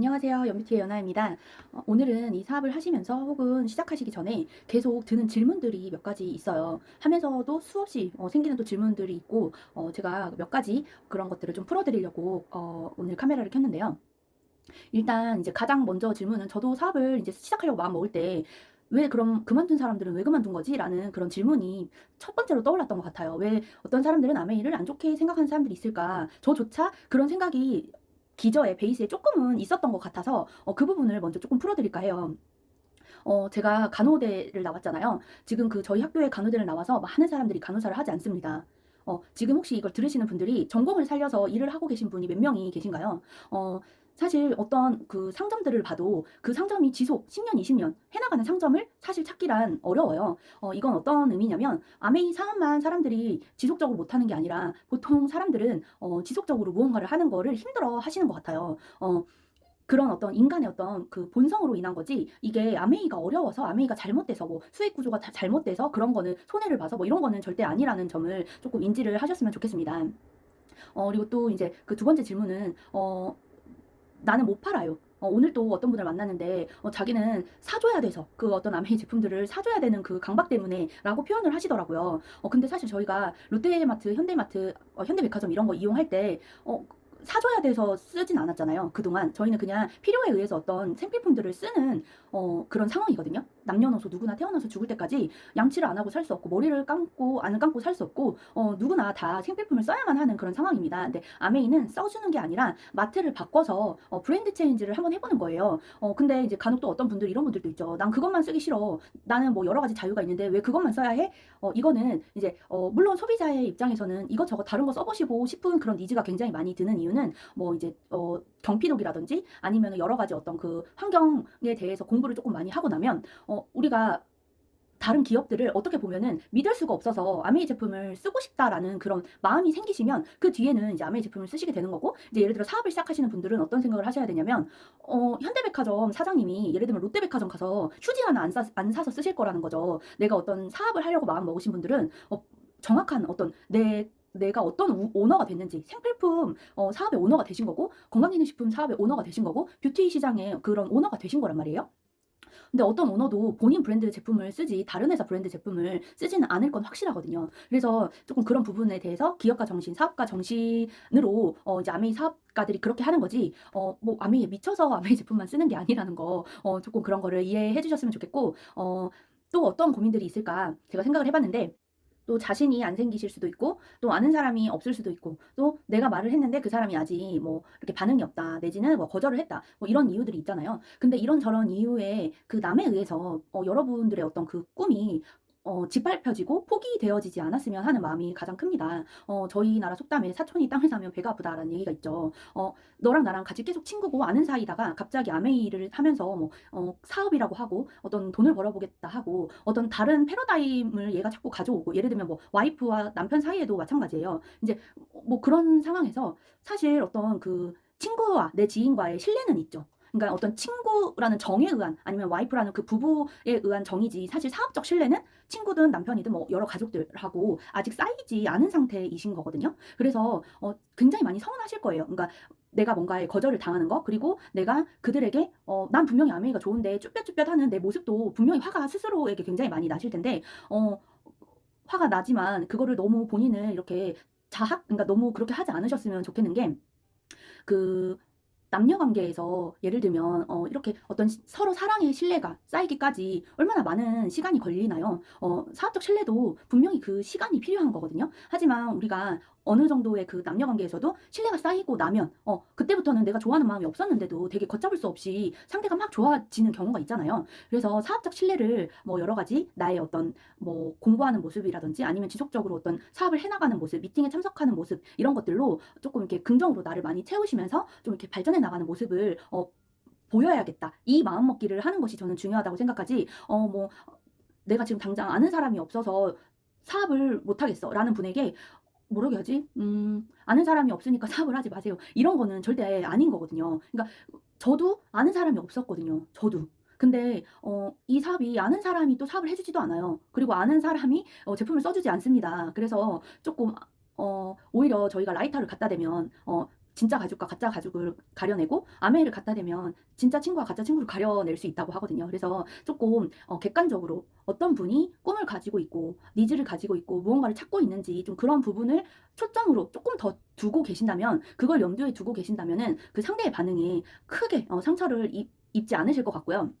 안녕하세요. 연비티의 연아입니다. 어, 오늘은 이 사업을 하시면서 혹은 시작하시기 전에 계속 드는 질문들이 몇 가지 있어요. 하면서도 수없이 어, 생기는 또 질문들이 있고, 어, 제가 몇 가지 그런 것들을 좀 풀어드리려고 어, 오늘 카메라를 켰는데요. 일단 이제 가장 먼저 질문은 저도 사업을 이제 시작하려고 마음 먹을 때 왜 그럼 그만둔 사람들은 왜 그만둔 거지? 라는 그런 질문이 첫 번째로 떠올랐던 것 같아요. 왜 어떤 사람들은 남의 일을 안 좋게 생각하는 사람들이 있을까? 저조차 그런 생각이 기저에 베이스에 조금은 있었던 것 같아서 어, 그 부분을 먼저 조금 풀어드릴까 해요. 어, 제가 간호대를 나왔잖아요. 지금 그 저희 학교에 간호대를 나와서 많은 사람들이 간호사를 하지 않습니다. 어, 지금 혹시 이걸 들으시는 분들이 전공을 살려서 일을 하고 계신 분이 몇 명이 계신가요? 어, 사실 어떤 그 상점들을 봐도 그 상점이 지속 10년, 20년 해나가는 상점을 사실 찾기란 어려워요. 어, 이건 어떤 의미냐면 아메이 사업만 사람들이 지속적으로 못하는 게 아니라 보통 사람들은 어, 지속적으로 무언가를 하는 거를 힘들어 하시는 것 같아요. 어, 그런 어떤 인간의 어떤 그 본성으로 인한 거지 이게 아메이가 어려워서 아메이가 잘못돼서 뭐 수익 구조가 다 잘못돼서 그런 거는 손해를 봐서 뭐 이런 거는 절대 아니라는 점을 조금 인지를 하셨으면 좋겠습니다. 어, 그리고 또 이제 그 두 번째 질문은 어, 나는 못 팔아요. 어, 오늘 또 어떤 분을 만났는데 어, 자기는 사줘야 돼서 그 어떤 아메이 제품들을 사줘야 되는 그 강박 때문에 라고 표현을 하시더라고요. 어, 근데 사실 저희가 롯데마트, 현대마트, 어, 현대백화점 이런 거 이용할 때 어, 사줘야 돼서 쓰진 않았잖아요. 그동안 저희는 그냥 필요에 의해서 어떤 생필품들을 쓰는 어, 그런 상황이거든요. 남녀노소 누구나 태어나서 죽을 때까지 양치를 안 하고 살 수 없고 머리를 감고 안 감고 살 수 없고 어, 누구나 다 생필품을 써야만 하는 그런 상황입니다. 근데 아메이는 써주는 게 아니라 마트를 바꿔서 어, 브랜드 체인지를 한번 해보는 거예요. 어, 근데 이제 간혹 또 어떤 분들 이런 분들도 있죠. 난 그것만 쓰기 싫어. 나는 뭐 여러 가지 자유가 있는데 왜 그것만 써야 해? 어, 이거는 이제 어, 물론 소비자의 입장에서는 이것저것 다른 거 써보시고 싶은 그런 니즈가 굉장히 많이 드는 이유는 뭐 이제 어, 경피독이라든지 아니면 여러 가지 어떤 그 환경에 대해서 공부를 조금 많이 하고 나면 어, 우리가 다른 기업들을 어떻게 보면은 믿을 수가 없어서 아메이 제품을 쓰고 싶다라는 그런 마음이 생기시면 그 뒤에는 이제 아메이 제품을 쓰시게 되는 거고 이제 예를 들어 사업을 시작하시는 분들은 어떤 생각을 하셔야 되냐면 어 현대백화점 사장님이 예를 들면 롯데백화점 가서 휴지 하나 안, 사, 안 사서 쓰실 거라는 거죠. 내가 어떤 사업을 하려고 마음 먹으신 분들은 어, 정확한 어떤 내 내가 어떤 우- 오너가 됐는지 생필품 어, 사업의 오너가 되신 거고 건강기능식품 사업의 오너가 되신 거고 뷰티 시장의 그런 오너가 되신 거란 말이에요. 근데 어떤 오너도 본인 브랜드 제품을 쓰지 다른 회사 브랜드 제품을 쓰지는 않을 건 확실하거든요. 그래서 조금 그런 부분에 대해서 기업가 정신, 사업가 정신으로 어 이제 아메이 사업가들이 그렇게 하는 거지. 어 뭐 아메이에 미쳐서 아메이 제품만 쓰는 게 아니라는 거. 어 조금 그런 거를 이해해 주셨으면 좋겠고 어 또 어떤 고민들이 있을까 제가 생각을 해봤는데 또 자신이 안 생기실 수도 있고 또 아는 사람이 없을 수도 있고 또 내가 말을 했는데 그 사람이 아직 뭐 이렇게 반응이 없다 내지는 뭐 거절을 했다 뭐 이런 이유들이 있잖아요. 근데 이런 저런 이유에 그 남에 의해서 어, 여러분들의 어떤 그 꿈이 어, 짓밟혀지고 포기되어지지 않았으면 하는 마음이 가장 큽니다. 어, 저희 나라 속담에 사촌이 땅을 사면 배가 아프다라는 얘기가 있죠. 어, 너랑 나랑 같이 계속 친구고 아는 사이다가 갑자기 아메이를 하면서 뭐 어, 사업이라고 하고 어떤 돈을 벌어보겠다 하고 어떤 다른 패러다임을 얘가 자꾸 가져오고 예를 들면 뭐 와이프와 남편 사이에도 마찬가지예요. 이제 뭐 그런 상황에서 사실 어떤 그 친구와 내 지인과의 신뢰는 있죠. 그러니까 어떤 친구라는 정에 의한 아니면 와이프라는 그 부부에 의한 정이지 사실 사업적 신뢰는 친구든 남편이든 뭐 여러 가족들하고 아직 쌓이지 않은 상태이신 거거든요. 그래서 어, 굉장히 많이 서운하실 거예요. 그러니까 내가 뭔가에 거절을 당하는 거 그리고 내가 그들에게 어, 난 분명히 아메이가 좋은데 쭈뼛쭈뼛하는 내 모습도 분명히 화가 스스로에게 굉장히 많이 나실 텐데 어, 화가 나지만 그거를 너무 본인을 이렇게 자학 그러니까 너무 그렇게 하지 않으셨으면 좋겠는 게그 남녀 관계에서 예를 들면 어, 이렇게 어떤 시- 서로 사랑의 신뢰가 쌓이기까지 얼마나 많은 시간이 걸리나요? 어, 사업적 신뢰도 분명히 그 시간이 필요한 거거든요. 하지만 우리가 어느 정도의 그 남녀 관계에서도 신뢰가 쌓이고 나면 어, 그때부터는 내가 좋아하는 마음이 없었는데도 되게 걷잡을 수 없이 상대가 막 좋아지는 경우가 있잖아요. 그래서 사업적 신뢰를 뭐 여러 가지 나의 어떤 뭐 공부하는 모습이라든지 아니면 지속적으로 어떤 사업을 해나가는 모습, 미팅에 참석하는 모습 이런 것들로 조금 이렇게 긍정으로 나를 많이 채우시면서 좀 이렇게 발전해 나가는 모습을 어, 보여야겠다. 이 마음 먹기를 하는 것이 저는 중요하다고 생각하지. 어, 뭐 내가 지금 당장 아는 사람이 없어서 사업을 못 하겠어 라는 분에게 뭐라고 해야지? 음, 아는 사람이 없으니까 사업을 하지 마세요. 이런 거는 절대 아닌 거거든요. 그러니까 저도 아는 사람이 없었거든요. 저도. 근데 어, 이 사업이 아는 사람이 또 사업을 해주지도 않아요. 그리고 아는 사람이 어, 제품을 써주지 않습니다. 그래서 조금 어, 오히려 저희가 라이터를 갖다 대면 어, 진짜 가족과 가짜 가족을 가려내고 아메이를 갖다 대면 진짜 친구와 가짜 친구를 가려낼 수 있다고 하거든요. 그래서 조금 어, 객관적으로 어떤 분이 꿈을 가지고 있고 니즈를 가지고 있고 무언가를 찾고 있는지 좀 그런 부분을 초점으로 조금 더 두고 계신다면 그걸 염두에 두고 계신다면은 그 상대의 반응에 크게 어, 상처를 입, 입지 않으실 것 같고요.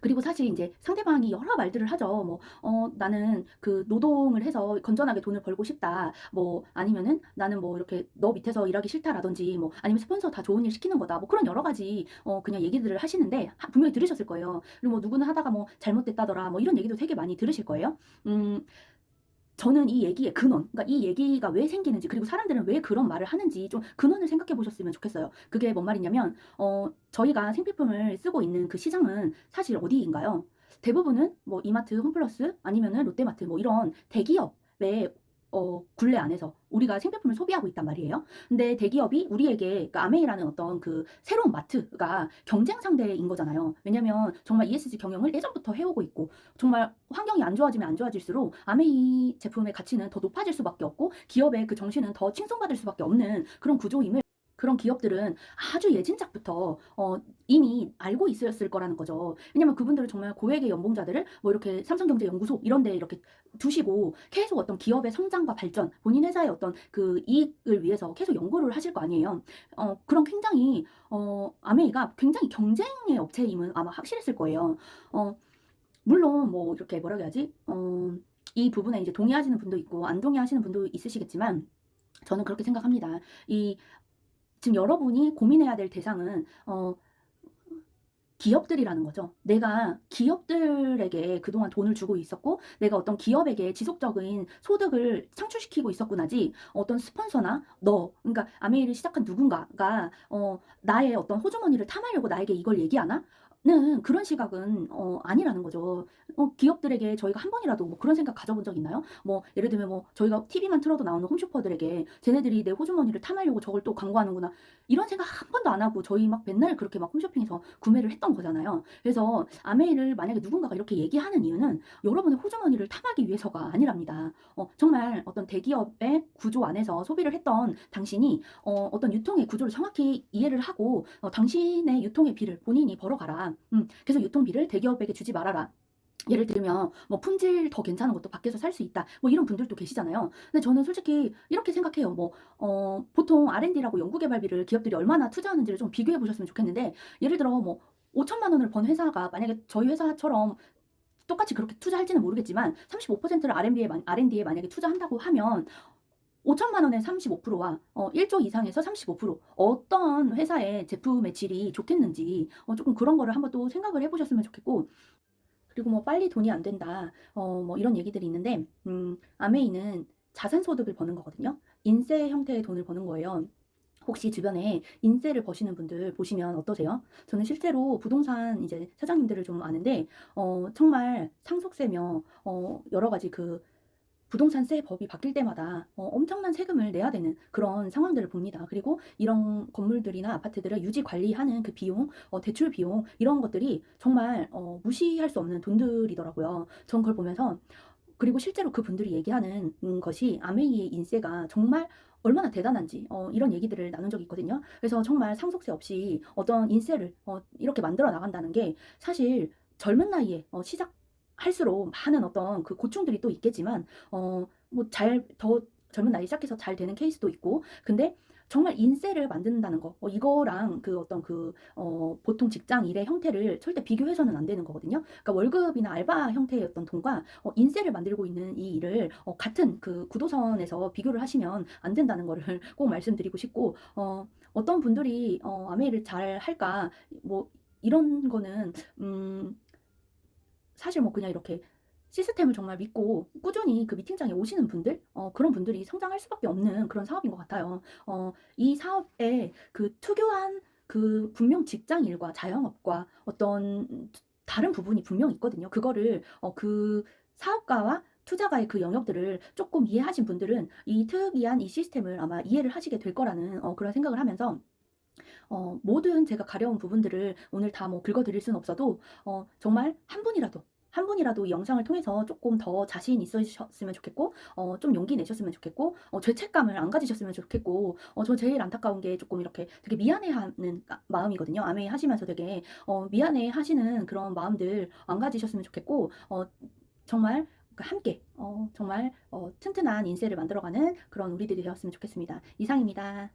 그리고 사실 이제 상대방이 여러 말들을 하죠. 뭐, 어, 나는 그 노동을 해서 건전하게 돈을 벌고 싶다. 뭐, 아니면은 나는 뭐 이렇게 너 밑에서 일하기 싫다라든지 뭐, 아니면 스폰서 다 좋은 일 시키는 거다. 뭐 그런 여러 가지, 어, 그냥 얘기들을 하시는데 하- 분명히 들으셨을 거예요. 그리고 뭐 누구는 하다가 뭐 잘못됐다더라. 뭐 이런 얘기도 되게 많이 들으실 거예요. 음, 저는 이 얘기의 근원, 그러니까 이 얘기가 왜 생기는지, 그리고 사람들은 왜 그런 말을 하는지 좀 근원을 생각해 보셨으면 좋겠어요. 그게 뭔 말이냐면, 어, 저희가 생필품을 쓰고 있는 그 시장은 사실 어디인가요? 대부분은 뭐 이마트, 홈플러스 아니면은 롯데마트 뭐 이런 대기업 의 어, 굴레 안에서 우리가 생필품을 소비하고 있단 말이에요. 근데 대기업이 우리에게 그러니까 아메이라는 어떤 그 새로운 마트가 경쟁 상대인 거잖아요. 왜냐면 정말 ESG 경영을 예전부터 해오고 있고 정말 환경이 안 좋아지면 안 좋아질수록 아메이 제품의 가치는 더 높아질 수밖에 없고 기업의 그 정신은 더 칭송받을 수밖에 없는 그런 구조임을 그런 기업들은 아주 예진작부터 어, 이미 알고 있었을 거라는 거죠. 왜냐면 그분들은 정말 고액의 연봉자들을 뭐 이렇게 삼성경제연구소 이런 데 이렇게 두시고 계속 어떤 기업의 성장과 발전, 본인 회사의 어떤 그 이익을 위해서 계속 연구를 하실 거 아니에요. 어, 그런 굉장히 어, 아메이가 굉장히 경쟁의 업체임은 아마 확실했을 거예요. 어, 물론 뭐 이렇게 뭐라고 해야지? 어, 이 부분에 이제 동의하시는 분도 있고 안 동의하시는 분도 있으시겠지만 저는 그렇게 생각합니다. 이 지금 여러분이 고민해야 될 대상은 어, 기업들이라는 거죠. 내가 기업들에게 그동안 돈을 주고 있었고, 내가 어떤 기업에게 지속적인 소득을 창출시키고 있었구나지, 어떤 스폰서나 너, 그러니까 아메이를 시작한 누군가가, 어, 나의 어떤 호주머니를 탐하려고 나에게 이걸 얘기하나? 는 그런 시각은 어, 아니라는 거죠. 어, 기업들에게 저희가 한 번이라도 뭐 그런 생각 가져본 적 있나요? 뭐 예를 들면 뭐 저희가 TV만 틀어도 나오는 홈쇼퍼들에게 쟤네들이 내 호주머니를 탐하려고 저걸 또 광고하는구나 이런 생각 한 번도 안 하고 저희 막 맨날 그렇게 막 홈쇼핑에서 구매를 했던 거잖아요. 그래서 아메이를 만약에 누군가가 이렇게 얘기하는 이유는 여러분의 호주머니를 탐하기 위해서가 아니랍니다. 어, 정말 어떤 대기업의 구조 안에서 소비를 했던 당신이 어, 어떤 유통의 구조를 정확히 이해를 하고 어, 당신의 유통의 비를 본인이 벌어가라. 음, 그래서 유통비를 대기업에게 주지 말아라. 예를 들면 뭐 품질 더 괜찮은 것도 밖에서 살 수 있다. 뭐 이런 분들도 계시잖아요. 근데 저는 솔직히 이렇게 생각해요. 뭐 어, 보통 R&D라고 연구개발비를 기업들이 얼마나 투자하는지를 좀 비교해 보셨으면 좋겠는데 예를 들어 뭐 5천만 원을 번 회사가 만약에 저희 회사처럼 똑같이 그렇게 투자할지는 모르겠지만 35%를 R&D에, R&D에 만약에 투자한다고 하면 5천만 원의 35%와 어, 1조 이상에서 35% 어떤 회사의 제품의 질이 좋겠는지 어, 조금 그런 거를 한번 또 생각을 해보셨으면 좋겠고. 그리고 뭐 빨리 돈이 안 된다 어, 뭐 이런 얘기들이 있는데 음, 아메이는 자산 소득을 버는 거거든요. 인세 형태의 돈을 버는 거예요. 혹시 주변에 인세를 버시는 분들 보시면 어떠세요? 저는 실제로 부동산 이제 사장님들을 좀 아는데 어, 정말 상속세며 어, 여러 가지 그 부동산세 법이 바뀔 때마다 어, 엄청난 세금을 내야 되는 그런 상황들을 봅니다. 그리고 이런 건물들이나 아파트들을 유지 관리하는 그 비용, 어, 대출 비용 이런 것들이 정말 어, 무시할 수 없는 돈들이더라고요. 전 그걸 보면서 그리고 실제로 그 분들이 얘기하는 음, 것이 아메이의 인세가 정말 얼마나 대단한지 어, 이런 얘기들을 나눈 적이 있거든요. 그래서 정말 상속세 없이 어떤 인세를 어, 이렇게 만들어 나간다는 게 사실 젊은 나이에 어, 시작 할수록 많은 어떤 그 고충들이 또 있겠지만 어 뭐 잘 더 젊은 나이 시작해서 잘 되는 케이스도 있고 근데 정말 인세를 만든다는 거 어, 이거랑 그 어떤 그 어, 보통 직장 일의 형태를 절대 비교해서는 안 되는 거거든요. 그러니까 월급이나 알바 형태의 어떤 돈과 어, 인세를 만들고 있는 이 일을 어, 같은 그 구도선에서 비교를 하시면 안 된다는 거를 꼭 말씀드리고 싶고 어, 어떤 분들이 어, 아메이를 잘 할까 뭐 이런 거는 음 사실 뭐 그냥 이렇게 시스템을 정말 믿고 꾸준히 그 미팅장에 오시는 분들, 어, 그런 분들이 성장할 수밖에 없는 그런 사업인 것 같아요. 어, 이 사업에 그 투교한 그 분명 직장 일과 자영업과 어떤 다른 부분이 분명 있거든요. 그거를 어, 그 사업가와 투자가의 그 영역들을 조금 이해하신 분들은 이 특이한 이 시스템을 아마 이해를 하시게 될 거라는 어, 그런 생각을 하면서 어, 모든 제가 가려운 부분들을 오늘 다 뭐 긁어드릴 수는 없어도 어, 정말 한 분이라도 한 분이라도 이 영상을 통해서 조금 더 자신 있으셨으면 좋겠고 어 좀 용기 내셨으면 좋겠고 어 죄책감을 안 가지셨으면 좋겠고 어 저 제일 안타까운 게 조금 이렇게 되게 미안해하는 아 마음이거든요. 아메하시면서 되게 어 미안해 하시는 그런 마음들 안 가지셨으면 좋겠고 어 정말 그 함께 어 정말 어 튼튼한 인생을 만들어가는 그런 우리들이 되었으면 좋겠습니다. 이상입니다.